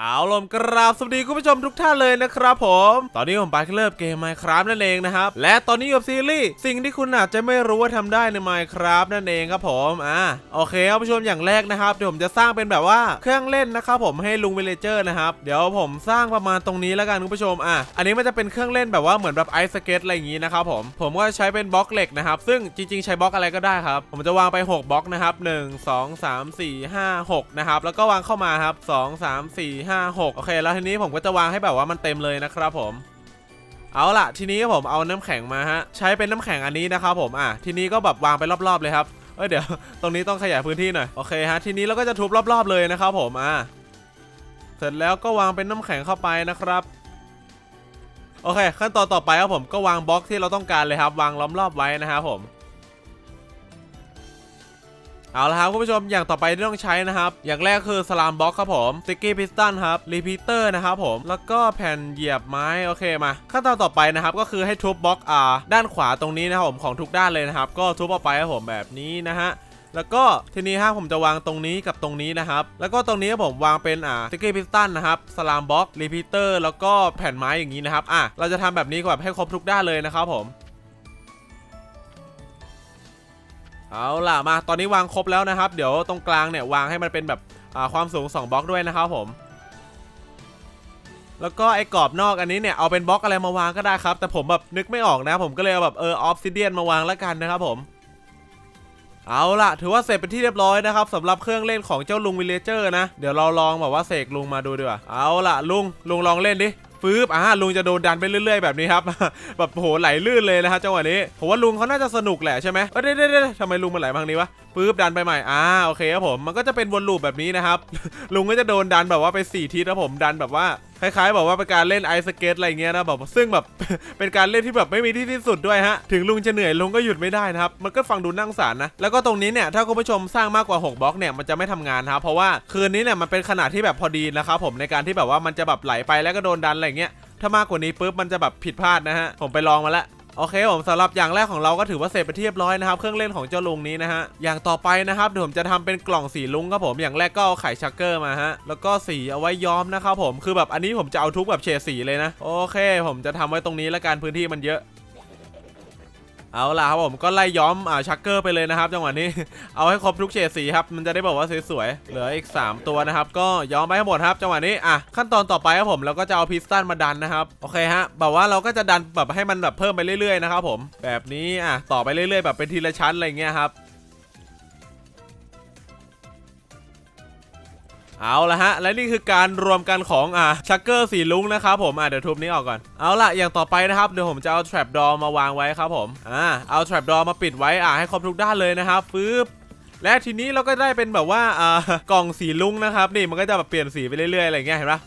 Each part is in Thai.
เอาลมกราบสวัสดีคุณผู้ชมทุกท่านเลยนะครับผม ตอนนี้ผมไปเริ่มเกม Minecraft นั่นเองนะครับ และตอนนี้อยู่กับซีรีส์สิ่งที่คุณอาจจะไม่รู้ว่าทำได้ใน Minecraft นั่นเองครับผมอ่าโอเคครับผู้ชมอย่างแรกนะครับเดี๋ยวผมจะสร้างเป็นแบบว่าเครื่องเล่นนะครับผมให้ลุงวิลเลเจอร์นะครับเดี๋ยวผมสร้างประมาณตรงนี้แล้วกันคุณผู้ชมอะอันนี้มันจะเป็นเครื่องเล่นแบบว่าเหมือนแบบไอซ์สเก็ตอะไรอย่างนี้นะครับผมผมก็ใช้เป็นบล็อกเหล็กนะครับซึ่งจริง ๆ ใช้บล็อกอะไรก็ได้ครับผมจะวางไป 6บล็อกนะครับ1 2 3 4 5 6นะครับแล้วก็วางเข้ามาครับ2 3 4 5 6โอเค แล้วทีนี้ผมก็จะวางให้แบบว่ามันเต็มเลยนะครับผม เอาล่ะ ทีนี้ผมเอาน้ำแข็งมาฮะ ใช้เป็นน้ำแข็งอันนี้นะครับผม อะ ทีนี้ก็แบบวางไปรอบๆเลยครับ เอ้ยเดี๋ยว ตรงนี้ต้องขยายพื้นที่หน่อย โอเคฮะ ทีนี้เราก็จะทุบรอบๆเลยนะครับผม อะ เสร็จแล้วก็วางเป็นน้ำแข็งเข้าไปนะครับ โอเค ขั้นตอนต่อไปครับผม ก็วางบล็อกที่เราต้องการเลยครับ วางล้อมรอบไว้นะครับผม เอาละครับคุณผู้ชมอย่างต่อไปที่ต้องใช้นะครับ อย่างแรกคือสลามบล็อกครับผมสติกกี้พิสตันครับรีพีเตอร์นะครับผมแล้วก็แผ่นเหยียบไม้โอเคมา ขั้นตอนต่อไปนะครับก็คือให้ทุบบล็อกอ่าด้านขวาตรงนี้นะครับผมของทุกด้านเลยนะครับ ก็ทุบออกไปครับผมแบบนี้นะฮะแล้วก็ทีนี้ฮะผมจะวางตรงนี้กับตรงนี้นะครับ แล้วก็ตรงนี้ผมวางเป็นอ่าสติกกี้พิสตันนะครับสลามบล็อกรีพีเตอร์แล้วก็แผ่นไม้อย่างนี้นะครับอะเราจะทำแบบนี้แบบให้ครบทุกด้านเลยนะครับผม เอาล่ะมาตอนนี้วางครบแล้วนะครับ เดี๋ยวตรงกลางเนี่ยวางให้มันเป็นแบบความสูง 2 บล็อกด้วยนะครับผม แล้วก็ไอ้กรอบนอกอันนี้เนี่ยเอาเป็นบล็อกอะไรมาวางก็ได้ครับ แต่ผมแบบนึกไม่ออกนะผมก็เลยเอาแบบเออออฟซิเดียนมาวางแล้วกันนะครับผมเอาล่ะ ถือว่าเสร็จเป็นที่เรียบร้อยนะครับสำหรับเครื่องเล่นของเจ้าลุงวิลเลเจอร์นะ เดี๋ยวเราลองแบบว่าเสกลุงมาดูดีกว่าเอาล่ะลุงลุงลองเล่นดิ ฟืบอ่าลุงจะโดนดันไปเรื่อย ๆ แบบนี้ครับ แบบโหไหลลื่นเลยนะครับจังหวะนี้ผมว่าลุงเขาน่าจะสนุกแหละใช่ไหมเอ้ยเด้เดี๋ยวเด๊ทำไมลุงมันไหลมาทางนี้วะฟื้บดันไปใหม่อ่าโอเคครับผมมันก็จะเป็นวนลูปแบบนี้นะครับลุงก็จะโดนดันแบบว่าไปสี่ทิศนะผมดันแบบว่าคล้ายๆบอกว่าเป็นการเล่นไอสเก็ตอะไรเงี้ยนะแบบซึ่งแบบเป็นการเล่นที่แบบไม่มีที่สิ้นสุดด้วยฮะ ถึงลุงจะเหนื่อยลุงก็หยุดไม่ได้นะครับ มันก็ฟังดูนั่าสงสารนะ แล้วก็ตรงนี้เนี่ย ถ้าคุณผู้ชมสร้างมากกว่า 6บล็อกเนี่ย มันจะไม่ทำงานนะครับเพราะว่าคืนนี้เนี่ยมันเป็นขนาดที่แบบพอดีนะครับผมในการที่แบบว่ามันจะแบบไหลไปแล้วก็โดนดันอะไรเงี้ยถ้ามากกว่านี้ปุ๊บมันจะแบบผิดพลาดนะฮะผมไปลองมาแล้ว โอเคผมสำหรับอย่างแรกของเราก็ถือว่าเสร็จไปเรียบร้อยนะครับเครื่องเล่นของเจ้าลุงนี้นะฮะอย่างต่อไปนะครับเดี๋ยวผมจะทำเป็นกล่องสีลุงครับผมอย่างแรกก็เอาไข่ชักเกอร์มาฮะแล้วก็สีเอาไว้ย้อมนะครับผมคือแบบอันนี้ผมจะเอาทุกแบบเฉดสีเลยนะโอเค ผมจะทำไว้ตรงนี้แล้วกันพื้นที่มันเยอะ เอาล่ะครับผมก็ไล่ย้อมอ่าชักเกอร์ไปเลยนะครับจังหวะนี้ เอาให้ครบทุกเฉดสีครับมันจะได้บอกว่าสวยๆเหลืออีก 3 ตัวนะครับก็ย้อมไปให้หมดครับจังหวะนี้อะขั้นตอนต่อไปครับผมเราก็จะเอาพิสตันมาดันนะครับโอเคฮะแบบว่าเราก็จะดันแบบให้มันแบบเพิ่มไปเรื่อยๆนะครับผมแบบนี้อะต่อไปเรื่อยๆ แบบเป็นทีละชั้นอะไรเงี้ยครับ เอาละฮะ และนี่คือการรวมกันของอ่าชักเกอร์สีลุงนะครับผมอ่าเดี๋ยวทุบนี้ออกก่อน เอาละอย่างต่อไปนะครับ เดี๋ยวผมจะเอาแทรปดอมาวางไว้ครับผมอ่าเอาแทรปดอมาปิดไว้อ่าให้ครบทุกด้านเลยนะครับฟืบและทีนี้เราก็ได้เป็นแบบว่าอ่ากล่องสีลุงนะครับนี่มันก็จะแบบเปลี่ยนสีไปเรื่อยๆอะไรเงี้ยเห็นปะ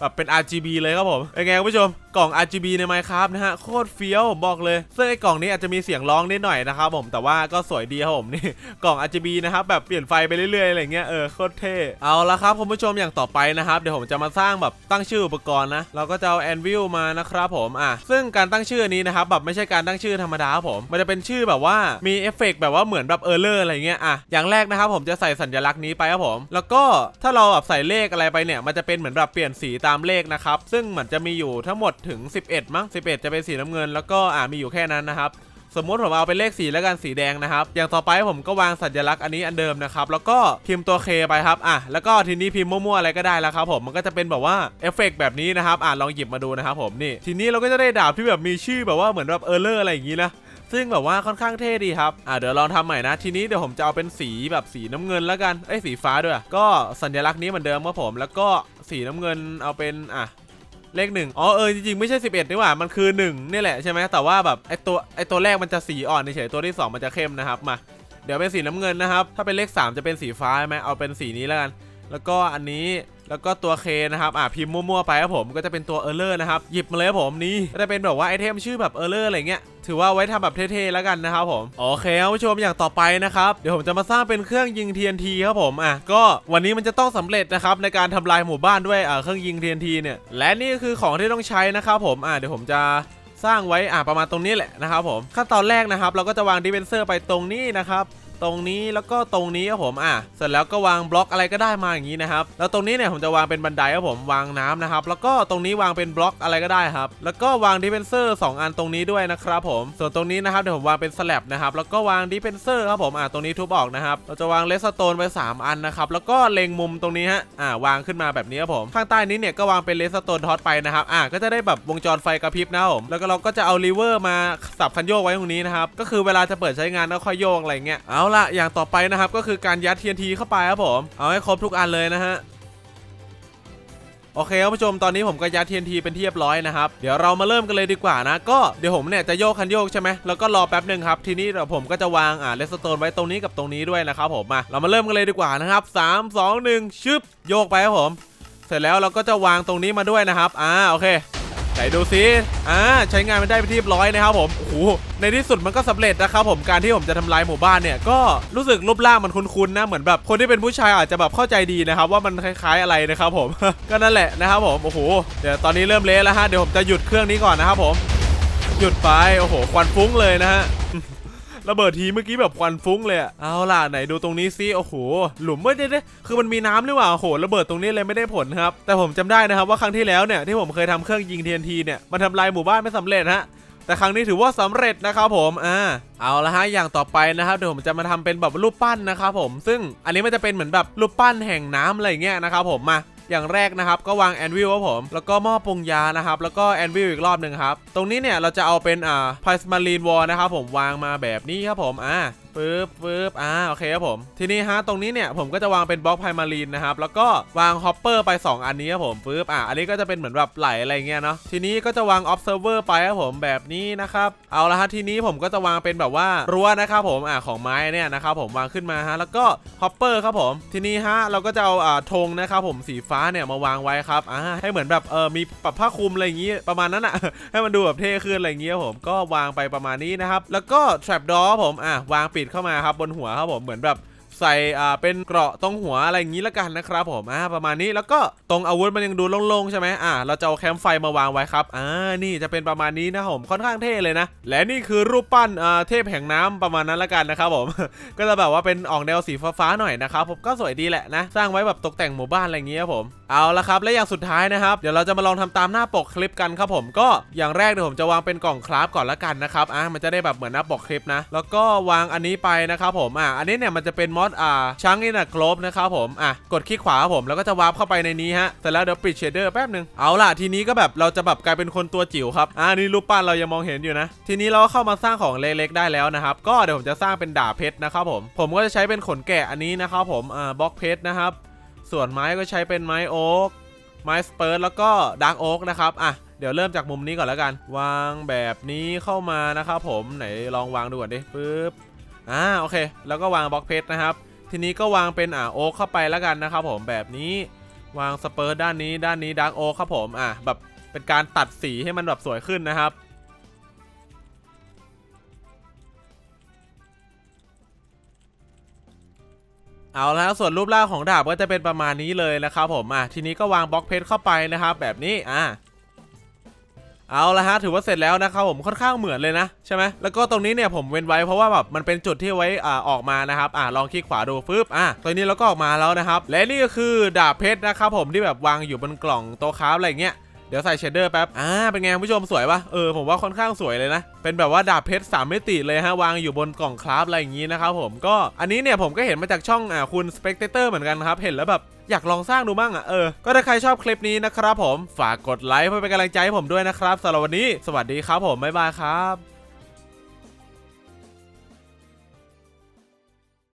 แบบเป็น RGB เลยครับผมเป็นไงคุณผู้ชมกล่อง RGB ใน Minecraft นะฮะโคตรเฟี้ยวผมบอกเลยซึ่งไอ้กล่องนี้อาจจะมีเสียงร้องนิดหน่อยนะครับผมแต่ว่าก็สวยดีครับผมนี่กล่อง RGB นะครับแบบเปลี่ยนไฟไปเรื่อยๆอะไรเงี้ยเออโคตรเท่เอาละครับคุณผู้ชมอย่างต่อไปนะครับเดี๋ยวผมจะมาสร้างแบบตั้งชื่ออุปกรณ์นะเราก็จะเอา Anvil มานะครับผมอะซึ่งการตั้งชื่อนี้นะครับแบบไม่ใช่การตั้งชื่อธรรมดาครับผมมันจะเป็นชื่อแบบว่ามีเอฟเฟกต์แบบว่าเหมือนแบบเออร์เลอร์อะไรเงี้ยอะอย่างแรกนะครับผมจะใส่สัญลักษณ์นี้ไปครับผม แล้วก็ถ้าเราแบบใส่เลขอะไรไปเนี่ยมันจะเป็นเหมือนแบบเปลี่ยนสีตามเลขนะครับซึ่งเหมือนจะมีอยู่ทั้งหมดถึง 11 มั้ง 11 จะเป็นสีน้ำเงิน แล้วก็อ่ามีอยู่แค่นั้นนะครับสมมติผมเอาเป็นเลขสีแล้วกันสีแดงนะครับ อย่างต่อไปผมก็วางสัญลักษณ์อันนี้อันเดิมนะครับ แล้วก็พิมพ์ตัว K ไปครับ อะ แล้วก็ทีนี้พิมพ์มั่วๆอะไรก็ได้แล้วครับผม มันก็จะเป็นแบบว่าเอฟเฟกต์แบบนี้นะครับ อะลองหยิบมาดูนะครับผม นี่ ทีนี้เราก็จะได้ดาบที่แบบมีชื่อแบบว่าเหมือนแบบเออร์เลอร์อะไรอย่างนี้นะ ซึ่งแบบว่าค่อนข้างเท่ดีครับ อะเดี๋ยวลองทำใหม่นะ ทีนี้เดี๋ยวผมจะเอาเป็นสีแบบสีน้ำเงินแล้วกัน เอ้ยสีฟ้าด้วย ก็สัญลักษณ์นี้เหมือนเดิมครับผม แล้วก็สีน้ำเงินเอาเป็นอะ เลขหนึ่งอ๋อเออจริงๆไม่ใช่ 11นี่หว่ามันคือ1นี่แหละใช่ไหมแต่ว่าแบบไอตัวไอตัวแรกมันจะสีอ่อนเฉยตัวที่ 2 มันจะเข้มนะครับมา เดี๋ยวเป็นสีน้ำเงินนะครับ ถ้าเป็นเลข 3 จะเป็นสีฟ้าใช่ไหมเอาเป็นสีนี้แล้วกัน แล้วก็อันนี้ แล้วก็ตัว K นะครับอะพิมพ์มั่วๆไปครับผมก็จะเป็นตัวเออร์เลอร์นะครับหยิบมาเลยครับผมนี่ก็จะเป็นแบบว่าไอเทมชื่อแบบเออร์เลอร์อะไรเงี้ยถือว่าไว้ทำแบบเท่ๆแล้วกันนะครับผมโอเคครับผู้ชมอย่างต่อไปนะครับเดี๋ยวผมจะมาสร้างเป็นเครื่องยิง TNT ครับผมอะก็วันนี้มันจะต้องสำเร็จนะครับในการทำลายหมู่บ้านด้วยอ่าเครื่องยิง TNT เนี่ยและนี่ก็คือของที่ต้องใช้นะครับผมอะเดี๋ยวผมจะสร้างไว้อะประมาณตรงนี้แหละนะครับผมขั้นตอนแรกนะครับ เราก็จะวางดิเวนเซอร์ไปตรงนี้นะครับ ตรงนี้แล้วก็ตรงนี้ครับผมอะเสร็จแล้วก็วางบล็อกอะไรก็ได้มาอย่างนี้นะครับแล้วตรงนี้เนี่ยผมจะวางเป็นบันไดครับผมวางน้ำนะครับแล้วก็ตรงนี้วางเป็นบล็อกอะไรก็ได้ครับแล้วก็วางดิเพนเซอร์สองอันตรงนี้ด้วยนะครับผมส่วนตรงนี้นะครับเดี๋ยวผมวางเป็นสแลบนะครับแล้วก็วางดิเพนเซอร์ครับผมอะตรงนี้ทุบออกนะครับเราจะวางเลสโตนไว้สามอันนะครับแล้วก็เล็งมุมตรงนี้ฮะอ่าวางขึ้นมาแบบนี้ครับผมข้างใต้นี้เนี่ยก็วางเป็นเลสโตนท็อตไปนะครับอะก็จะได้แบบวงจรไฟกระพริบนะครับผมแล้วก็เราก็จะเอาลีเวอร์มาสับคันโยกไว้ตรงนี้นะครับก็คือเวลาจะเปิดใช้งานแล้วค่อยโยกอะไรเงี้ยเอาละอย่างต่อไปนะครับ ก็คือการยัด TNT เข้าไปครับผม เอาให้ครบทุกอันเลยนะฮะโอเคครับผู้ชมตอนนี้ผมก็ยัด TNT เป็นที่เรียบร้อยนะครับ เดี๋ยวเรามาเริ่มกันเลยดีกว่านะ ก็เดี๋ยวผมเนี่ยจะโยกคันโยกใช่ไหมแล้วก็รอแป๊บหนึ่งครับ ทีนี้เดี๋ยวผมก็จะวางอ่าเลสโตนไว้ตรงนี้กับตรงนี้ด้วยนะครับผมมาเรามาเริ่มกันเลยดีกว่านะครับ 3 2 1 ชึบโยกไปครับผม เสร็จแล้วเราก็จะวางตรงนี้มาด้วยนะครับอ่าโอเค ไหนดูซิอ่าใช้งานไม่ได้ไปที่เรียบร้อยนะครับผมโอ้โหในที่สุดมันก็สำเร็จนะครับผมการที่ผมจะทำลายหมู่บ้านเนี่ยก็รู้สึกรูปร่างมันคุ้นๆนะเหมือนแบบคนที่เป็นผู้ชายอาจจะแบบเข้าใจดีนะครับว่ามันคล้ายๆอะไรนะครับผมก็นั่นแหละนะครับผมโอ้โหเดี๋ยวตอนนี้เริ่มเละแล้วฮะเดี๋ยวผมจะหยุดเครื่องนี้ก่อนนะครับผมหยุดไปโอ้โหควันฟุ้งเลยนะฮะ ระเบิดทีเมื่อกี้แบบควันฟุ้งเลยอะเอาล่ะไหนดูตรงนี้ซิโอ้โหหลุมไม่ได้ได้คือมันมีน้ำหรือเปล่าโอ้โหระเบิดตรงนี้เลยไม่ได้ผลครับ แต่ผมจำได้นะครับว่าครั้งที่แล้วเนี่ยที่ผมเคยทำเครื่องยิง TNT เนี่ยมันทำลายหมู่บ้านไม่สำเร็จฮะแต่ครั้งนี้ถือว่าสำเร็จนะครับผมอ่าเอาละฮะอย่างต่อไปนะครับเดี๋ยวผมจะมาทำเป็นแบบรูปปั้นนะครับผม ซึ่งอันนี้มันจะเป็นเหมือนแบบรูปปั้นแห่งน้ำอะไรเงี้ยนะครับผมมา อย่างแรกนะครับก็วางแอนวิลครับผม แล้วก็หม้อปรุงยานะครับ แล้วก็แอนวิลอีกรอบหนึ่งครับ ตรงนี้เนี่ยเราจะเอาเป็นอ่าพาสมารีนวอลนะครับผมวางมาแบบนี้ครับผมอ่า ปึ๊บปึ๊บอ่าโอเคครับผม ทีนี้ฮะตรงนี้เนี่ยผมก็จะวางเป็นบล็อกไพมารีนนะครับแล้วก็วางฮอปเปอร์ไป 2 อันนี้ครับผมปึ๊บอ่าอันนี้ก็จะเป็นเหมือนแบบไหลอะไรเงี้ยเนาะทีนี้ก็จะวาง observer ไปครับผมแบบนี้นะครับเอาละฮะทีนี้ผมก็จะวางเป็นแบบว่ารั้วนะครับผมอ่าของไม้เนี่ยนะครับผมวางขึ้นมาฮะแล้วก็ฮอปเปอร์ครับผมทีนี้ฮะเราก็จะเอาอ่าธงนะครับผมสีฟ้าเนี่ยมาวางไว้ครับอ่าให้เหมือนแบบเออมีปรับผ้าคลุมอะไรอย่างงี้ประมาณนั้นอะให้มันดูแบบเท่ขึ้นอะไรอย่างเงี้ยผมก็วางไปประมาณนี้นะครับแล้วก็ trap door ครับผมอะวางปิดเข้ามาครับบนหัวครับผมเหมือนแบบ ใส่อ่าเป็นเกราะตรงหัวอะไรอย่างนี้ละกันนะครับผมอ่าประมาณนี้แล้วก็ตรงอาวุธมันยังดูโล่งๆใช่ไหมอ่าเราจะเอาแคมป์ไฟมาวางไว้ครับอ่านี่จะเป็นประมาณนี้นะผมค่อนข้างเท่เลยนะ และนี่คือรูปปั้นอ่าเทพแห่งน้ำประมาณนั้นละกันนะครับผม ก็จะแบบว่าเป็นออกแนวสีฟ้าๆหน่อยนะครับผมก็สวยดีแหละนะ สร้างไว้แบบตกแต่งหมู่บ้านอะไรอย่างเงี้ยครับผมเอาละครับและอย่างสุดท้ายนะครับเดี๋ยวเราจะมาลองทำตามหน้าปกคลิปกันครับผมก็อย่างแรกเดี๋ยวผมจะวางเป็นกล่องคราฟก่อนละกันนะครับอ่ามันจะได้แบบเหมือนหน้าปกคลิปนะ แล้วก็วางอันนี้ไปนะครับผมอ่าอันนี้เนี่ยมันจะเป็นมอดอ่าช้างอินะโกลบนะครับผมอะกดคลิกขวาผมแล้วก็จะวาร์ปเข้าไปในนี้ฮะเสร็จแล้วเดี๋ยวปิดเชดเดอร์แป๊บหนึ่งเอาล่ะทีนี้ก็แบบเราจะแบบกลายเป็นคนตัวจิ๋วครับอ่านี่รูปปั้นเรายังมองเห็นอยู่นะ ทีนี้เราก็เข้ามาสร้างของเล็กๆได้แล้วนะครับ ก็เดี๋ยวผมจะสร้างเป็นดาบเพชรนะครับผมผมก็จะใช้เป็นขนแกะอันนี้นะครับผมอ่าบล็อกเพชรนะครับ ส่วนไม้ก็ใช้เป็นไม้โอ๊กไม้สเปิร์แล้วก็ดาร์กโอ๊กนะครับอะเดี๋ยวเริ่มจากมุมนี้ก่อนแล้วกัน วางแบบนี้เข้ามานะครับผมไหนลองวางดูก่อนดิปึ๊บ อ่าโอเค แล้วก็วางบล็อกเพชรนะครับ ทีนี้ก็วางเป็นอ่าโอ๊กเข้าไปแล้วกันนะครับผมแบบนี้วางสเปิร์ด้านนี้ด้านนี้ดาร์กโอ๊กครับผมอะแบบเป็นการตัดสีให้มันแบบสวยขึ้นนะครับเอาแล้วส่วนรูปร่างของดาบก็จะเป็นประมาณนี้เลยนะครับผมอะทีนี้ก็วางบล็อกเพชรเข้าไปนะครับ แบบนี้อะ เอาละฮะถือว่าเสร็จแล้วนะครับผมค่อนข้างเหมือนเลยนะใช่ไหมแล้วก็ตรงนี้เนี่ยผมเว้นไว้เพราะว่าแบบมันเป็นจุดที่ไว้อ่าออกมานะครับอ่าลองคลิกขวาดูฟึบอะตรงนี้เราก็ออกมาแล้วนะครับ และนี่ก็คือดาบเพชรนะครับผมที่แบบวางอยู่บนกล่องโต๊ะค้าอะไรเงี้ย เดี๋ยวใส่เชดเดอร์แป๊บ อ่า เป็นไงคุณผู้ชมสวยปะเออ ผมว่าค่อนข้างสวยเลยนะ เป็นแบบว่าดาบเพชร 3 มิติเลยฮะ วางอยู่บนกล่องคราฟอะไรอย่างนี้นะครับผม ก็อันนี้เนี่ยผมก็เห็นมาจากช่องอ่าคุณสเปกเตอร์เหมือนกันครับ เห็นแล้วแบบอยากลองสร้างดูบ้างอะ เออ ก็ถ้าใครชอบคลิปนี้นะครับผม ฝากกดไลค์เพื่อเป็นกำลังใจให้ผมด้วยนะครับสำหรับวันนี้ สวัสดีครับผม บ๊ายบายครับ